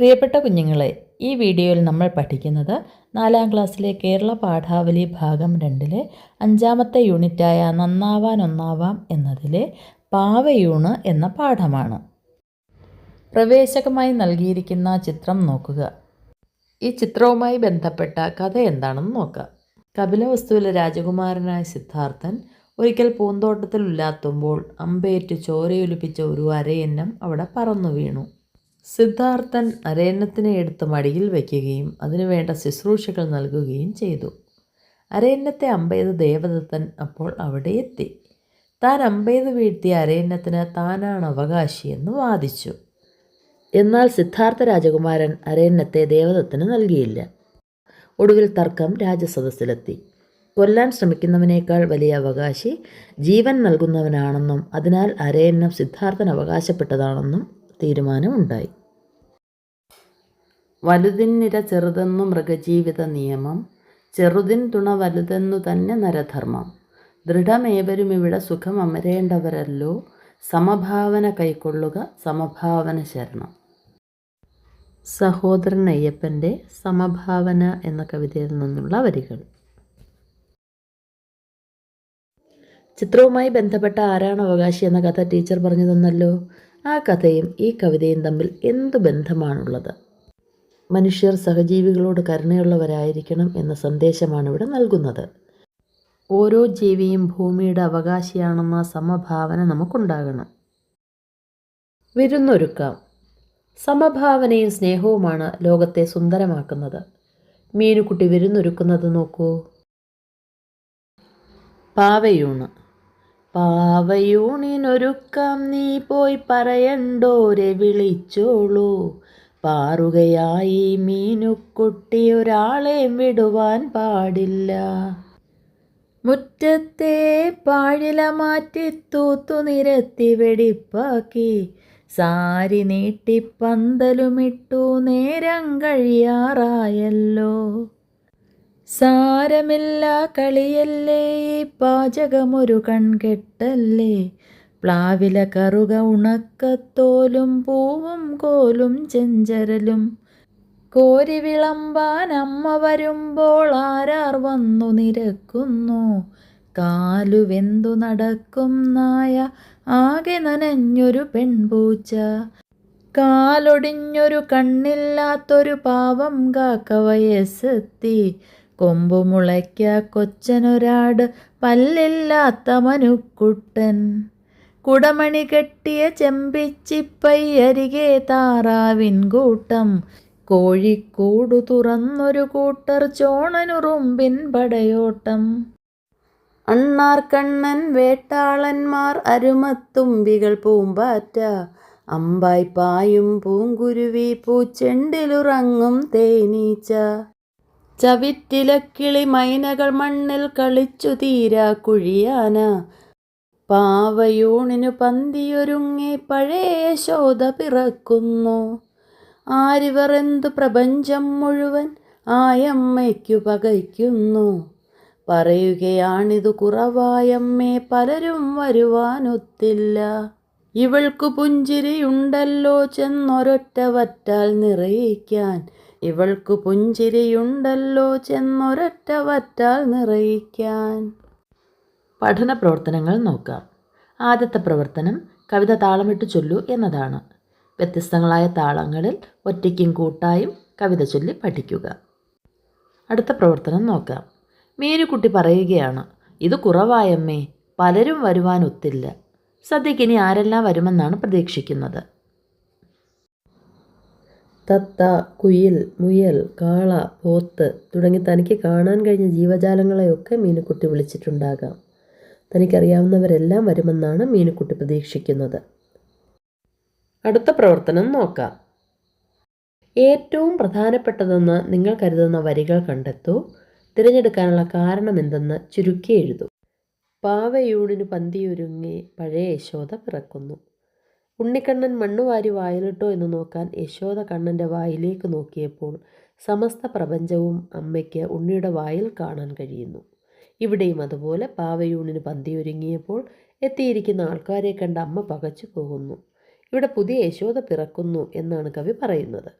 പ്രിയപ്പെട്ട കുഞ്ഞുങ്ങളെ ഈ വീഡിയോയിൽ നമ്മൾ പഠിക്കുന്നത് നാലാം ക്ലാസ്സിലെ കേരള പാഠാവലി ഭാഗം രണ്ടിലെ അഞ്ചാമത്തെ യൂണിറ്റായ നന്നാവാൻ ഒന്നാവാം എന്നതിലെ പാവയൂണ് എന്ന പാഠമാണ്. പ്രവേശകമായി നൽകിയിരിക്കുന്ന ചിത്രം നോക്കുക. ഈ ചിത്രവുമായി ബന്ധപ്പെട്ട കഥ എന്താണെന്ന് നോക്കാം. കപിലവസ്തുവിലെ രാജകുമാരനായ സിദ്ധാർത്ഥൻ ഒരിക്കൽ പൂന്തോട്ടത്തിൽ ഉല്ലാത്തുമ്പോൾ അമ്പേറ്റ് ചോരയൊലിപ്പിച്ച ഒരു അരയന്നം അവിടെ പറന്നു വീണു. സിദ്ധാർത്ഥൻ അരയന്നത്തിനെ എടുത്ത് മടിയിൽ വയ്ക്കുകയും അതിനുവേണ്ട ശുശ്രൂഷകൾ നൽകുകയും ചെയ്തു. അരയന്നത്തെ അമ്പെയ്ത് ദേവദത്തൻ അപ്പോൾ അവിടെ എത്തി. താൻ അമ്പെയ്ത് വീഴ്ത്തിയ അരയന്നത്തിന് താനാണ് അവകാശിയെന്ന് വാദിച്ചു. എന്നാൽ സിദ്ധാർത്ഥ രാജകുമാരൻ അരയന്നത്തെ ദേവദത്തിന് നൽകിയില്ല. ഒടുവിൽ തർക്കം രാജസദസ്സിലെത്തി. കൊല്ലാൻ ശ്രമിക്കുന്നവനേക്കാൾ വലിയ അവകാശി ജീവൻ നൽകുന്നവനാണെന്നും അതിനാൽ അരയന്നം സിദ്ധാർത്ഥൻ അവകാശപ്പെട്ടതാണെന്നും തീരുമാനമുണ്ടായി. വലുതിന്നിര ചെറുതെന്നു മൃഗജീവിത നിയമം ചെറുതിൻ തുണ വലുതെന്നു തന്നെ നരധർമ്മം. ദൃഢമേവരും ഇവിടെ സുഖം അമരേണ്ടവരല്ലോ. സമഭാവന കൈക്കൊള്ളുക സമഭാവന ശരണം. സഹോദരൻ അയ്യപ്പന്റെ സമഭാവന എന്ന കവിതയിൽ നിന്നുള്ള വരികൾ. ചിത്രവുമായി ബന്ധപ്പെട്ട ആരാണ് അവകാശി എന്ന കഥ ടീച്ചർ പറഞ്ഞു തന്നല്ലോ ആ കഥയും ഈ കവിതയും തമ്മിൽ എന്ത് ബന്ധമാണുള്ളത്? മനുഷ്യർ സഹജീവികളോട് കരുണയുള്ളവരായിരിക്കണം എന്ന സന്ദേശമാണ് ഇവിടെ നൽകുന്നത്. ഓരോ ജീവിയും ഭൂമിയുടെ അവകാശിയാണെന്ന സമഭാവന നമുക്കുണ്ടാകണം. വിരുന്നൊരുക്കാം. സമഭാവനയും സ്നേഹവുമാണ് ലോകത്തെ സുന്ദരമാക്കുന്നത്. മീനുകുട്ടി വിരുന്നൊരുക്കുന്നത് നോക്കൂ. പാവയൂണ്. പാവയൂണിനൊരുക്കാം നീ പോയി പറയണ്ടോരെ വിളിച്ചോളൂ. പാറുകയായി മീനുക്കുട്ടി ഒരാളെ വിടുവാൻ പാടില്ല. മുറ്റത്തെ പാഴില മാറ്റി തൂത്തു നിരത്തി വെടിപ്പാക്കി. സാരി നീട്ടി പന്തലുമിട്ടു നേരം കഴിയാറായല്ലോ. സാരമില്ല കളിയല്ലേ ഈ പാചകമൊരു കൺകെട്ടല്ലേ? പ്ലാവില കറുക ഉണക്കത്തോലും പൂവും കോലും ചെഞ്ചരലും. കോരി വിളമ്പാൻ അമ്മ വരുമ്പോൾ ആരാർ വന്നു നിരക്കുന്നു? കാലുവെന്തു നടക്കും നായ ആകെ നനഞ്ഞൊരു പെൺപൂച്ച. കാലൊടിഞ്ഞൊരു കണ്ണില്ലാത്തൊരു പാവം കാക്ക വയസ്സെത്തി. കൊമ്പുമുളയ്ക്ക കൊച്ചനൊരാട് പല്ലില്ലാത്ത മനുക്കുട്ടൻ കുടമണി കെട്ടിയ ചെമ്പിച്ചിപ്പയ്യരികെ താറാവിൻ കൂട്ടം. കോഴിക്കൂടു തുറന്നൊരു കൂട്ടർ ചോണനുറുമ്പിൻ പടയോട്ടം. അണ്ണാർക്കണ്ണൻ വേട്ടാളന്മാർ അരുമത്തുമ്പികൾ പൂമ്പാറ്റ. അമ്പായ്പായും പൂങ്കുരുവി പൂച്ചെണ്ടിലുറങ്ങും തേനീച്ച. ചവിറ്റിലക്കിളി മൈനകൾ മണ്ണിൽ കളിച്ചു തീരാ കുഴിയാന. പാവയൂണിനു പന്തിയൊരുങ്ങി പഴയ ശോധ പിറക്കുന്നു. ആരിവർ എന്തു പ്രപഞ്ചം മുഴുവൻ ആയമ്മയ്ക്കു പകയ്ക്കുന്നു. പറയുകയാണിതു കുറവായമ്മേ പലരും വരുവാനൊത്തില്ല. ഇവൾക്കു പുഞ്ചിരിയുണ്ടല്ലോ ചെന്നൊരൊറ്റ വറ്റാൽ നിറയിക്കാൻ. ഇവൾക്കു പുഞ്ചിരിയുണ്ടല്ലോ ചെന്നൊരൊറ്റ വറ്റാൽ നിറയിക്കാൻ. പഠന പ്രവർത്തനങ്ങൾ നോക്കാം. ആദ്യത്തെ പ്രവർത്തനം കവിത താളമിട്ട് ചൊല്ലു എന്നതാണ്. വ്യത്യസ്തങ്ങളായ താളങ്ങളിൽ ഒറ്റയ്ക്കും കൂട്ടായും കവിത ചൊല്ലി പഠിക്കുക. അടുത്ത പ്രവർത്തനം നോക്കാം. മീനുകുട്ടി പറയുകയാണ് ഇത് കുറവായമ്മേ പലരും വരുവാനൊത്തില്ല. സദ്യക്കിനി സദ്യക്ക് ആരെല്ലാം വരുമെന്നാണ് പ്രതീക്ഷിക്കുന്നത്. തത്ത കുയിൽ മുയൽ കാള പോത്ത് തുടങ്ങി തനിക്ക് കാണാൻ കഴിഞ്ഞ ജീവജാലങ്ങളെയൊക്കെ മീനുക്കുട്ടി വിളിച്ചിട്ടുണ്ടാകാം. തനിക്കറിയാവുന്നവരെല്ലാം വരുമെന്നാണ് മീനുക്കുട്ടി പ്രതീക്ഷിക്കുന്നത്. അടുത്ത പ്രവർത്തനം നോക്കാം. ഏറ്റവും പ്രധാനപ്പെട്ടതെന്ന് നിങ്ങൾ കരുതുന്ന വരികൾ കണ്ടെത്തൂ. തിരഞ്ഞെടുക്കാനുള്ള കാരണം എന്തെന്ന് ചുരുക്കി എഴുതൂ. പാവയൂടിന് പന്തിയൊരുങ്ങി പഴയ യശോദ പിറക്കുന്നു. ഉണ്ണിക്കണ്ണൻ മണ്ണുവാരി വായിലിട്ടോ എന്ന് നോക്കാൻ യശോദ കണ്ണന്റെ വായിലേക്ക് നോക്കിയപ്പോൾ സമസ്ത പ്രപഞ്ചവും അമ്മയ്ക്ക് ഉണ്ണിയുടെ വായിൽ കാണാൻ കഴിയുന്നു. ഇവിടെയും അതുപോലെ പാവയൂണിന് പന്തിയൊരുങ്ങിയപ്പോൾ എത്തിയിരിക്കുന്ന ആൾക്കാരെ കണ്ട് അമ്മ പകച്ചു പോകുന്നു. ഇവിടെ പുതിയ യശോദ പിറക്കുന്നു എന്നാണ് കവി പറയുന്നത്.